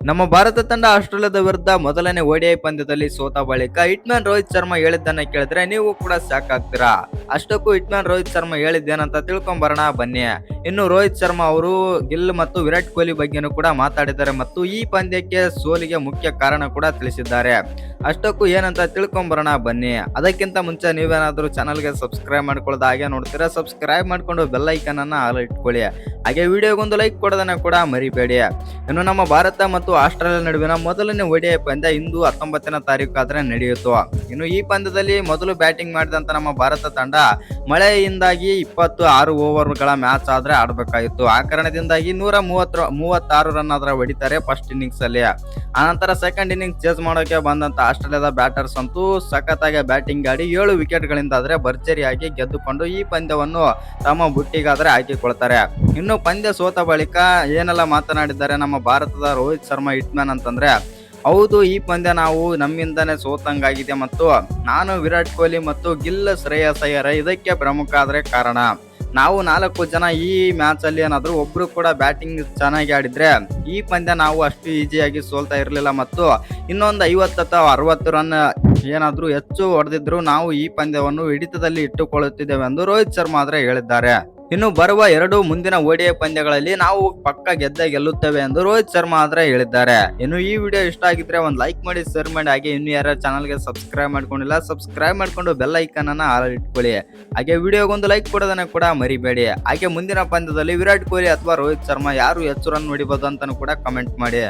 ನಮ್ಮ ಭಾರತ ತಂಡ ಆಸ್ಟ್ರೇಲಿಯಾದ ವಿರುದ್ಧ ಮೊದಲನೇ ಒಡಿಐ ಪಂದ್ಯದಲ್ಲಿ ಸೋತ ಬಳಿಕ ಹಿಟ್ಮ್ಯಾನ್ ರೋಹಿತ್ ಶರ್ಮಾ ಹೇಳಿದ್ದನ್ನ ಕೇಳಿದ್ರೆ ನೀವು ಕೂಡ ಶಾಕ್ ಆಗ್ತೀರಾ ಅಷ್ಟಕ್ಕೂ ಹಿಟ್ಮ್ಯಾನ್ ರೋಹಿತ್ ಶರ್ಮಾ ಹೇಳಿದ್ದೇನಂತ ತಿಳ್ಕೊಂಡ್ ಬರೋಣ ಬನ್ನಿ. ಇನ್ನು ರೋಹಿತ್ ಶರ್ಮಾ ಅವರು ಗಿಲ್ ಮತ್ತು ವಿರಾಟ್ ಕೊಹ್ಲಿ ಬಗ್ಗೆನೂ ಕೂಡ ಮಾತಾಡಿದ್ದಾರೆ ಮತ್ತು ಈ ಪಂದ್ಯಕ್ಕೆ ಸೋಲಿಗೆ ಮುಖ್ಯ ಕಾರಣ ಕೂಡ ತಿಳಿಸಿದ್ದಾರೆ. ಅಷ್ಟಕ್ಕೂ ಏನಂತ ತಿಳ್ಕೊಂಬರೋಣ, ಬನ್ನಿ. ಅದಕ್ಕಿಂತ ಮುಂಚೆ ನೀವೇನಾದ್ರೂ ಚಾನಲ್ಗೆ ಸಬ್ಸ್ಕ್ರೈಬ್ ಮಾಡ್ಕೊಳ್ಳೋದು ಹಾಗೆ ನೋಡ್ತೀರಾ, ಸಬ್ಸ್ಕ್ರೈಬ್ ಮಾಡ್ಕೊಂಡು ಬೆಲ್ ಐಕನ್ ಅನ್ನ ಆಲ್ ಇಟ್ಕೊಳ್ಳಿ. ಹಾಗೆ ವಿಡಿಯೋಗೊಂದು ಲೈಕ್ ಕೊಡೋದನ್ನ ಕೂಡ ಮರಿಬೇಡಿ. ಇನ್ನು ನಮ್ಮ ಭಾರತ ಮತ್ತು ಆಸ್ಟ್ರೇಲಿಯಾ ನಡುವಿನ ಮೊದಲನೇ ಒಡಿಐ ಪಂದ್ಯ ಇಂದು ಹತ್ತೊಂಬತ್ತನೇ ತಾರೀಕು ಆದ್ರೆ ನಡೆಯಿತು. ಇನ್ನು ಈ ಪಂದ್ಯದಲ್ಲಿ ಮೊದಲು ಬ್ಯಾಟಿಂಗ್ ಮಾಡಿದಂತ ನಮ್ಮ ಭಾರತ ತಂಡ ಮಳೆಯಿಂದಾಗಿ ಇಪ್ಪತ್ತು ಆರು ಓವರ್ಗಳ ಮ್ಯಾಚ್ ಆದ್ರೆ ಆಡಬೇಕಾಗಿತ್ತು. ಆ ಕಾರಣದಿಂದಾಗಿ ನೂರ ಮೂವತ್ತು ಮೂವತ್ತಾರು ರನ್ ಆದ್ರೆ ಹೊಡಿತಾರೆ ಫಸ್ಟ್ ಇನ್ನಿಂಗ್ಸ್ ಅಲ್ಲಿ ಆನಂತರ ಸೆಕೆಂಡ್ ಇನ್ನಿಂಗ್ಸ್ ಚೇಸ್ ಮಾಡೋಕೆ ಬಂದಂತ ಆಸ್ಟ್ರೇಲಿಯಾದ ಬ್ಯಾಟರ್ಸ್ ಅಂತೂ ಸಖತ್ತಾಗಿ ಬ್ಯಾಟಿಂಗ್ ಆಡಿ ಏಳು ವಿಕೆಟ್ಗಳಿಂದ ಆದ್ರೆ ಭರ್ಜರಿಯಾಗಿ ಗೆದ್ದುಕೊಂಡು ಈ ಪಂದ್ಯವನ್ನು ತಮ್ಮ ಬುಟ್ಟಿಗಾದ್ರೆ ಹಾಕಿಕೊಳ್ತಾರೆ. ಇನ್ನು ಪಂದ್ಯ ಸೋತ ಬಳಿಕ ಏನೆಲ್ಲ ಮಾತನಾಡಿದ್ದಾರೆ ನಮ್ಮ ಭಾರತದ ರೋಹಿತ್ ಶರ್ಮಾ ಹಿಟ್ಮ್ಯಾನ್ ಅಂತಂದ್ರೆ, ಹೌದು, ಈ ಪಂದ್ಯ ನಾವು ನಮ್ಮಿಂದನೇ ಸೋತಂಗಾಗಿದೆ ಮತ್ತು ನಾನು ವಿರಾಟ್ ಕೊಹ್ಲಿ ಮತ್ತು ಗಿಲ್ ಶ್ರೇಯಸ್ ಅಯ್ಯರ್ ಇದಕ್ಕೆ ಪ್ರಮುಖ ಆದರೆ ಕಾರಣ. ನಾವು ನಾಲ್ಕು ಜನ ಈ ಮ್ಯಾಚ್ ಅಲ್ಲಿ ಏನಾದ್ರು ಒಬ್ರು ಕೂಡ ಬ್ಯಾಟಿಂಗ್ ಚೆನ್ನಾಗಿ ಆಡಿದ್ರೆ, ಈ ಪಂದ್ಯ ನಾವು ಅಷ್ಟು ಈಸಿಯಾಗಿ ಸೋಲ್ತಾ ಇರಲಿಲ್ಲ ಮತ್ತು ಇನ್ನೊಂದು ಐವತ್ತು ಅಥವಾ ಅರವತ್ತು ರನ್ ಏನಾದ್ರೂ ಹೆಚ್ಚು ಹೊಡೆದಿದ್ರು ನಾವು ಈ ಪಂದ್ಯವನ್ನು ಹಿಡಿತದಲ್ಲಿ ಇಟ್ಟುಕೊಳ್ಳುತ್ತಿದ್ದೇವೆ ಎಂದು ರೋಹಿತ್ ಶರ್ಮಾ ಆದ್ರೆ ಹೇಳಿದ್ದಾರೆ. ಇನ್ನು ಬರುವ ಎರಡು ಮುಂದಿನ ಓಡಿಯ ಪಂದ್ಯಗಳಲ್ಲಿ ನಾವು ಪಕ್ಕ ಗೆದ್ದ ಗೆಲ್ಲುತ್ತೇವೆ ಎಂದು ರೋಹಿತ್ ಶರ್ಮಾ ಆದ್ರೆ ಹೇಳಿದ್ದಾರೆ. ಇನ್ನು ಈ ವಿಡಿಯೋ ಇಷ್ಟ ಆಗಿದ್ರೆ ಒಂದು ಲೈಕ್ ಮಾಡಿ, ಶೇರ್ ಮಾಡಿ, ಹಾಗೆ ಇನ್ನು ಯಾರ ಚಾನಲ್ಗೆ ಸಬ್ಸ್ಕ್ರೈಬ್ ಮಾಡ್ಕೊಂಡಿಲ್ಲ, ಸಬ್ಸ್ಕ್ರೈಬ್ ಮಾಡ್ಕೊಂಡು ಬೆಲ್ ಐಕನ್ ಅನ್ನ ಇಟ್ಕೊಳ್ಳಿ ಹಾಗೆ ವಿಡಿಯೋಗೊಂದು ಲೈಕ್ ಕೊಡೋದನ್ನ ಕೂಡ ಮರಿಬೇಡಿ. ಹಾಗೆ ಮುಂದಿನ ಪಂದ್ಯದಲ್ಲಿ ವಿರಾಟ್ ಕೊಹ್ಲಿ ಅಥವಾ ರೋಹಿತ್ ಶರ್ಮಾ ಯಾರು ಹೆಚ್ಚು ರನ್ ಹೊಡಿಬೋದು ಅಂತಾನು ಕೂಡ ಕಮೆಂಟ್ ಮಾಡಿ.